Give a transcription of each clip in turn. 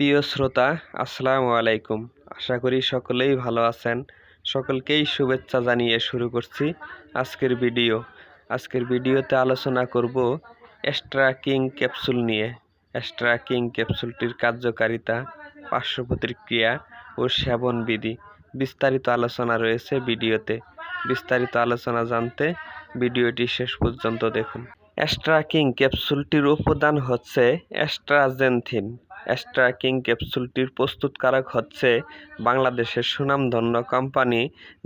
প্রিয় শ্রোতা, আসসালামু আলাইকুম। আশা করি সকলেই ভালো আছেন। সকলকেই শুভেচ্ছা জানিয়ে শুরু করছি আজকের ভিডিও। আজকের ভিডিওতে আলোচনা করব এস্ট্রাকিং ক্যাপসুল নিয়ে। এস্ট্রাকিং ক্যাপসুলটির কার্যকারিতা, পার্শ্ব প্রতিক্রিয়া ও সেবন বিধি। বিস্তারিত আলোচনা রয়েছে ভিডিওতে। বিস্তারিত আলোচনা জানতে ভিডিওটি শেষ পর্যন্ত দেখুন। অ্যাস্ট্রাকিং ক্যাপসুলটির উপাদান হচ্ছে অ্যাস্ট্রাজেনথিন অ্যাস্ট্রাকিং ক্যাপসুলটির প্রস্তুতকারক হচ্ছে বাংলাদেশের সুনামধন্য company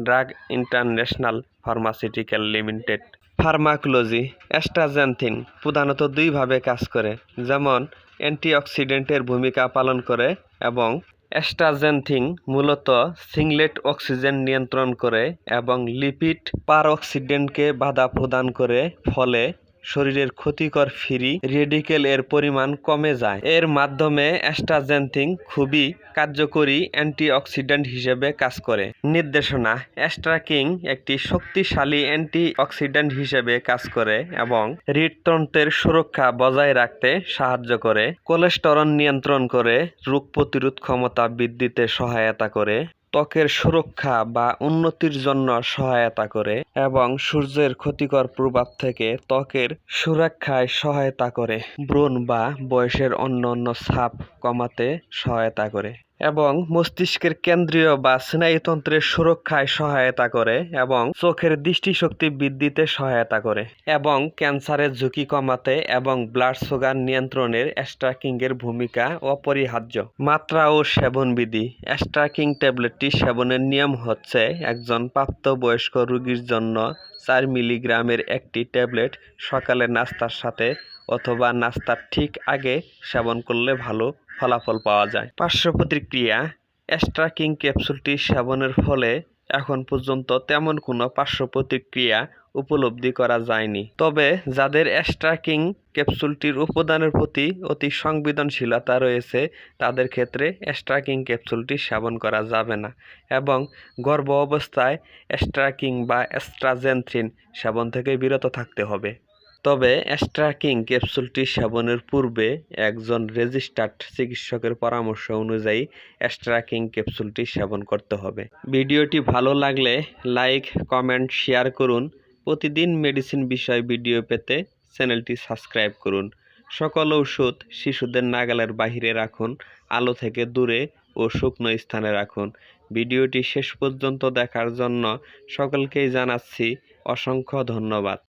drug international pharmaceutical limited. Pharmacology, অ্যাস্ট্রাজেনথিন প্রধানত দুইভাবে কাজ করে, যেমন অ্যান্টিঅক্সিডেন্টের ভূমিকা পালন করে এবং অ্যাস্ট্রাজেনথিন মূলত সিংলেট অক্সিজেন নিয়ন্ত্রণ করে এবং লিপিড পার অক্সিডেন্টকে বাধা প্রদান করে, ফলে শরীরের ক্ষতিকর ফ্রি রেডিকেল এর পরিমাণ কমে যায়। এর মাধ্যমে অ্যাস্ট্রাজেনথিন খুবই কার্যকরী অ্যান্টিঅক্সিডেন্ট হিসেবে কাজ করে। নির্দেশনা অ্যাস্ট্রাকিং একটি শক্তিশালী অ্যান্টিঅক্সিডেন্ট হিসেবে কাজ করে এবং হৃদতন্ত্রের সুরক্ষা বজায় রাখতে সাহায্য করে। কোলেস্টেরল নিয়ন্ত্রণ করে, রোগ প্রতিরোধ ক্ষমতা বৃদ্ধিতে সহায়তা করে। ত্বকের সুরক্ষা বা উন্নতির জন্য সহায়তা করে এবং সূর্যের ক্ষতিকর প্রভাব থেকে ত্বকের সুরক্ষায় সহায়তা করে। ব্রণ বা বয়সের অন্য অন্য ছাপ কমাতে সহায়তা করে। এবং মস্তিষ্কের কেন্দ্রীয় বা স্নায়ুতন্ত্রের সুরক্ষায় সহায়তা করে এবং চোখের দৃষ্টিশক্তি বৃদ্ধিতে সহায়তা করে এবং ক্যান্সারের ঝুঁকি কমাতে এবং ব্লাড সুগার নিয়ন্ত্রণের অ্যাস্ট্রাকিংয়ের ভূমিকা অপরিহার্য। মাত্রা ও সেবনবিধি। অ্যাস্ট্রাকিং ট্যাবলেটটি সেবনের নিয়ম হচ্ছে একজন প্রাপ্তবয়স্ক রোগীর জন্য চার মিলিগ্রামের একটি ট্যাবলেট সকালে নাস্তার সাথে অথবা নাস্তার ঠিক আগে সেবন করলে ভালো ফলাফল পাওয়া যায়। পার্শ্ব প্রতিক্রিয়া অ্যাস্ট্রাকিং ক্যাপসুলটি সেবনের ফলে এখন পর্যন্ত তেমন কোনো পার্শ্ব প্রতিক্রিয়া উপলব্ধি করা যায়নি। তবে যাদের অ্যাস্ট্রাকিং ক্যাপসুলটির উপাদানের প্রতি অতি সংবেদনশীলতা রয়েছে, তাদের ক্ষেত্রে অ্যাস্ট্রাকিং ক্যাপসুলটি সেবন করা যাবে না এবং গর্ভ অবস্থায় অ্যাস্ট্রাকিং বা অ্যাস্ট্রাজেনথ্রিন সেবন থেকে বিরত থাকতে হবে। তবে অ্যাস্ট্রাকিং ক্যাপসুলটি সেবনের পূর্বে একজন রেজিস্টার্ড চিকিৎসকের পরামর্শ অনুযায়ী অ্যাস্ট্রাকিং ক্যাপসুলটি সেবন করতে হবে। ভিডিওটি ভালো লাগলে লাইক, কমেন্ট, শেয়ার করুন। প্রতিদিন মেডিসিন বিষয় ভিডিও পেতে চ্যানেলটি সাবস্ক্রাইব করুন। সকল ঔষধ শিশুদের নাগালের বাহিরে রাখুন, আলো থেকে দূরে ও শুকনো স্থানে রাখুন। ভিডিওটি শেষ পর্যন্ত দেখার জন্য সকলকেই জানাচ্ছি অসংখ্য ধন্যবাদ।